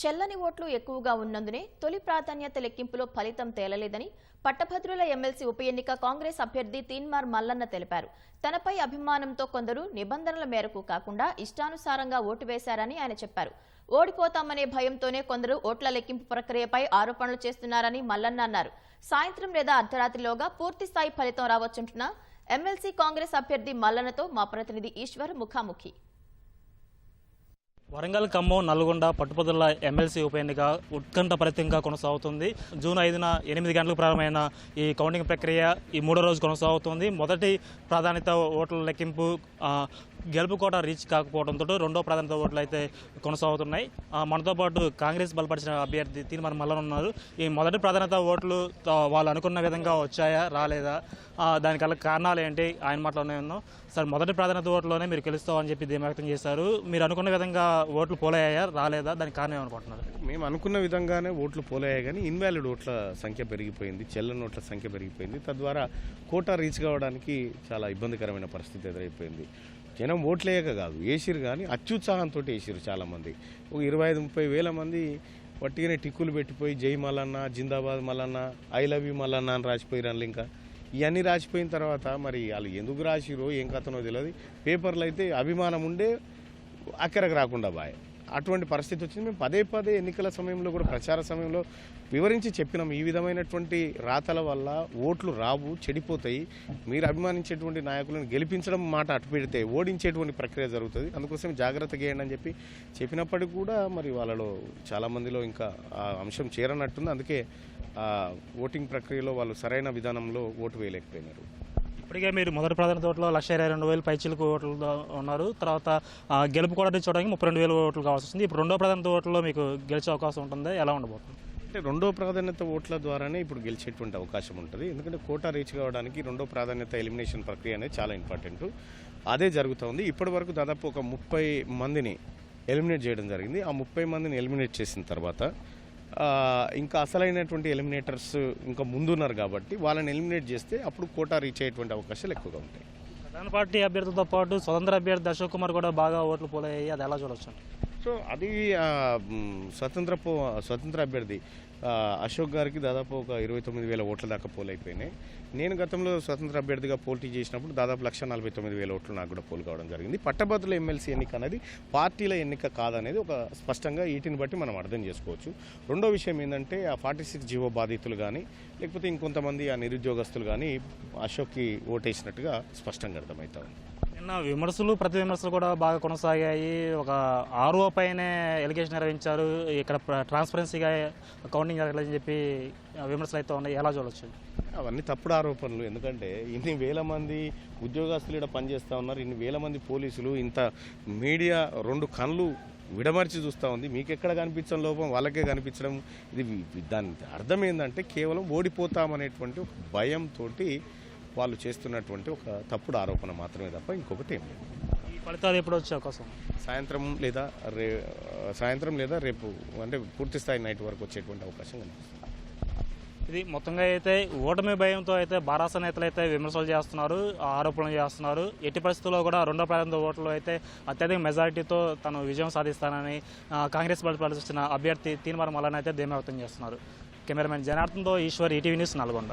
చెల్లని ఓట్లు ఎక్కువగా ఉన్నందునే తొలి ప్రాధాన్యత లెక్కింపులో ఫలితం తేలలేదని పట్టభద్రుల ఎమ్మెల్సీ ఉప ఎన్నిక కాంగ్రెస్ అభ్యర్థి తీన్మార్ మల్లన్న తెలిపారు. తనపై అభిమానంతో కొందరు నిబంధనల మేరకు కాకుండా ఇష్టానుసారంగా ఓటు వేశారని ఆయన చెప్పారు. ఓడిపోతామనే భయంతోనే కొందరు ఓట్ల లెక్కింపు ప్రక్రియపై ఆరోపణలు చేస్తున్నారని మల్లన్న అన్నారు. సాయంత్రం లేదా అర్ధరాత్రిలోగా పూర్తిస్థాయి ఫలితం రావచ్చుంటున్న ఎమ్మెల్సీ కాంగ్రెస్ అభ్యర్థి మల్లన్నతో మా ప్రతినిధి ఈశ్వర్ ముఖాముఖి. వరంగల్ ఖమ్మం నల్గొండ పట్టుపదుల ఎమ్మెల్సీ ఉప ఎన్నిక ఉత్కంఠభరితంగా కొనసాగుతుంది. జూన్ ఐదున ఎనిమిది గంటలకు ప్రారంభమైన ఈ కౌంటింగ్ ప్రక్రియ ఈ మూడో రోజు కొనసాగుతుంది. మొదటి ప్రాధాన్యత ఓట్ల లెక్కింపు గెలుపు కోట రీచ్ కాకపోవడంతో రెండో ప్రాధాన్యత ఓట్లు అయితే కొనసాగుతున్నాయి. మనతో పాటు కాంగ్రెస్ బలపరిచిన అభ్యర్థి తీర్మానం మల్లన ఉన్నారు. ఈ మొదటి ప్రాధాన్యత ఓట్లు వాళ్ళు అనుకున్న విధంగా వచ్చాయా రాలేదా? ఆ, దానికి కారణాలు ఏంటి? ఆయన మాటలోనే ఉన్నాం. సార్ మొదటి ప్రాధాన్యత ఓట్లోనే మీరు గెలుస్తామని చెప్పి ధీమా వ్యక్తం చేశారు. మీరు అనుకున్న విధంగా ఓట్లు పోలయ్యాయా రాలేదా? దానికి కారణం ఏమనుకుంటున్నారు మేము అనుకున్న విధంగానే ఓట్లు పోలయ్యాయి కానీ ఇన్వాలిడ్ ఓట్ల సంఖ్య పెరిగిపోయింది చెల్లని ఓట్ల సంఖ్య పెరిగిపోయింది. తద్వారా కోటా రీచ్ కావడానికి చాలా ఇబ్బందికరమైన పరిస్థితి ఎదురైపోయింది. జనం ఓట్లేయక కాదు వేసిరు కానీ అత్యుత్సాహంతో వేసిరు చాలామంది. ఒక ఇరవై ఐదు ముప్పై వేల మంది వట్టిగానే టిక్కులు పెట్టిపోయి జై మల్లన్న జిందాబాద్ Mallanna I love you Mallanna అని రాసిపోయారు ఇంకా. ఇవన్నీ రాసిపోయిన తర్వాత మరి వాళ్ళు ఎందుకు రాసిరో ఏం కథనో తెలియదు పేపర్లు అయితే అభిమానం ఉండే అక్కరకు రాకుండా బాయ్. అటువంటి పరిస్థితి వచ్చింది. మేము పదే పదే ఎన్నికల సమయంలో కూడా ప్రచార సమయంలో వివరించి చెప్పినాం. ఈ విధమైనటువంటి రాతల వల్ల ఓట్లు రావు చెడిపోతాయి. మీరు అభిమానించేటువంటి నాయకులను గెలిపించడం మాట అటు పెడితే ఓడించేటువంటి ప్రక్రియ జరుగుతుంది. అందుకోసం జాగ్రత్త చేయండి అని చెప్పి చెప్పినప్పటికీ కూడా మరి వాళ్ళలో చాలామందిలో ఇంకా ఆ అంశం చేరనట్టుంది. అందుకే ఓటింగ్ ప్రక్రియలో వాళ్ళు సరైన విధానంలో ఓటు వేయలేకపోయినారు. ఇప్పటికే మీరు మొదటి ప్రాధాన్యత ఓట్లో లక్ష ఇరవై రెండు వేలు పైచీలకు ఓట్లు ఉన్నారు. తర్వాత ఆ, గెలుపు కూడా చూడడానికి ముప్పై రెండు వేలు ఓట్లు కావాల్సి వస్తుంది. ఇప్పుడు రెండో ప్రాధాన్యత ఓట్లో మీకు గెలిచే అవకాశం ఉంటుంది. ఎలా ఉండబోతుంది? అంటే రెండో ప్రాధాన్యత ఓట్ల ద్వారానే ఇప్పుడు గెలిచేటువంటి అవకాశం ఉంటుంది. ఎందుకంటే కోటా రీచ్ కావడానికి రెండో ప్రాధాన్యత ఎలిమినేషన్ ప్రక్రియ అనేది చాలా ఇంపార్టెంట్. అదే జరుగుతోంది ఇప్పటి వరకు దాదాపు ఒక ముప్పై మందిని ఎలిమినేట్ చేయడం జరిగింది. ఆ ముప్పై మందిని ఎలిమినేట్ చేసిన తర్వాత ఇంకా అసలైనటువంటి ఎలిమినేటర్స్ ఇంకా ముందున్నారు కాబట్టి వాళ్ళని ఎలిమినేట్ చేస్తే అప్పుడు కోటా రీచ్ అయ్యేటువంటి అవకాశాలు ఎక్కువగా ఉంటాయి. ప్రధాన పార్టీ అభ్యర్థులతో పాటు స్వతంత్ర అభ్యర్థి అశోక్ కుమార్ కూడా బాగా ఓట్లు పోలయ్యాయి. అది ఎలా చూడొచ్చు? సో అది స్వతంత్ర పో స్వతంత్ర అభ్యర్థి అశోక్ గారికి దాదాపు ఒక ఇరవై తొమ్మిది వేల ఓట్ల దాకా పోలైపోయినాయి. నేను గతంలో స్వతంత్ర అభ్యర్థిగా పోటీ చేసినప్పుడు దాదాపు లక్ష నలభై తొమ్మిది వేల ఓట్లు నాకు కూడా పోలు కావడం జరిగింది. పట్టభద్రుల ఎమ్మెల్సీ ఎన్నిక అనేది పార్టీల ఎన్నిక కాదనేది ఒక స్పష్టంగా వీటిని బట్టి మనం అర్థం చేసుకోవచ్చు. రెండో విషయం ఏంటంటే ఆ ఫార్టీ సిక్స్ జీవో బాధితులు కానీ లేకపోతే ఇంకొంతమంది ఆ నిరుద్యోగస్తులు కానీ అశోక్కి ఓటేసినట్టుగా స్పష్టంగా అర్థమవుతా ఉంది. నిన్న విమర్శలు ప్రతి విమర్శలు కూడా బాగా కొనసాగాయి. ఒక ఆర్ఓ పైనే ఎలిగేషన్ నిర్వహించారు. ఇక్కడ ట్రాన్స్పరెన్సీగా కౌంటింగ్ జరగలేదని చెప్పి విమర్శలు అయితే ఉన్నాయి. ఎలా చూడొచ్చు? అవన్నీ తప్పుడు ఆరోపణలు. ఎందుకంటే ఇన్ని వేల మంది ఉద్యోగస్తులు ఇక్కడ పనిచేస్తూ ఉన్నారు. ఇన్ని వేల మంది పోలీసులు ఇంత మీడియా రెండు కళ్ళు విడమర్చి చూస్తూ ఉంది. మీకు ఎక్కడ కనిపించడం లోపం? వాళ్ళకే కనిపించడం. ఇది దాని అర్థం ఏంటంటే కేవలం ఓడిపోతామనేటువంటి భయంతో వాళ్ళు చేస్తున్నటువంటి ఒక తప్పుడు ఆరోపణ మాత్రమే తప్ప ఇంకొకటి ఏం లేదు. ఈ ఫలితాలు ఎప్పుడు వచ్చే అవకాశం? సాయంత్రం లేదా రే సాయంత్రం లేదా రేపు అంటే పూర్తి స్థాయి నైట్ వరకు వచ్చేటువంటి అవకాశం కనిపిస్తుంది. ఇది మొత్తంగా అయితే ఓటమి భయంతో అయితే బారాస నేతలు అయితే విమర్శలు చేస్తున్నారు ఆరోపణలు చేస్తున్నారు. ఎట్టి పరిస్థితుల్లో కూడా రెండో ప్రాంత ఓట్లు అయితే అత్యధిక మెజారిటీతో తను విజయం సాధిస్తానని కాంగ్రెస్ బలపరిచిన అభ్యర్థి తీన్మార్ మల్లన్ అయితే ధీమా వ్యక్తం చేస్తున్నారు. కెమెరామెన్ జనార్దన్తో ఈశ్వర్ ఈటీవీ న్యూస్ నల్గొండ.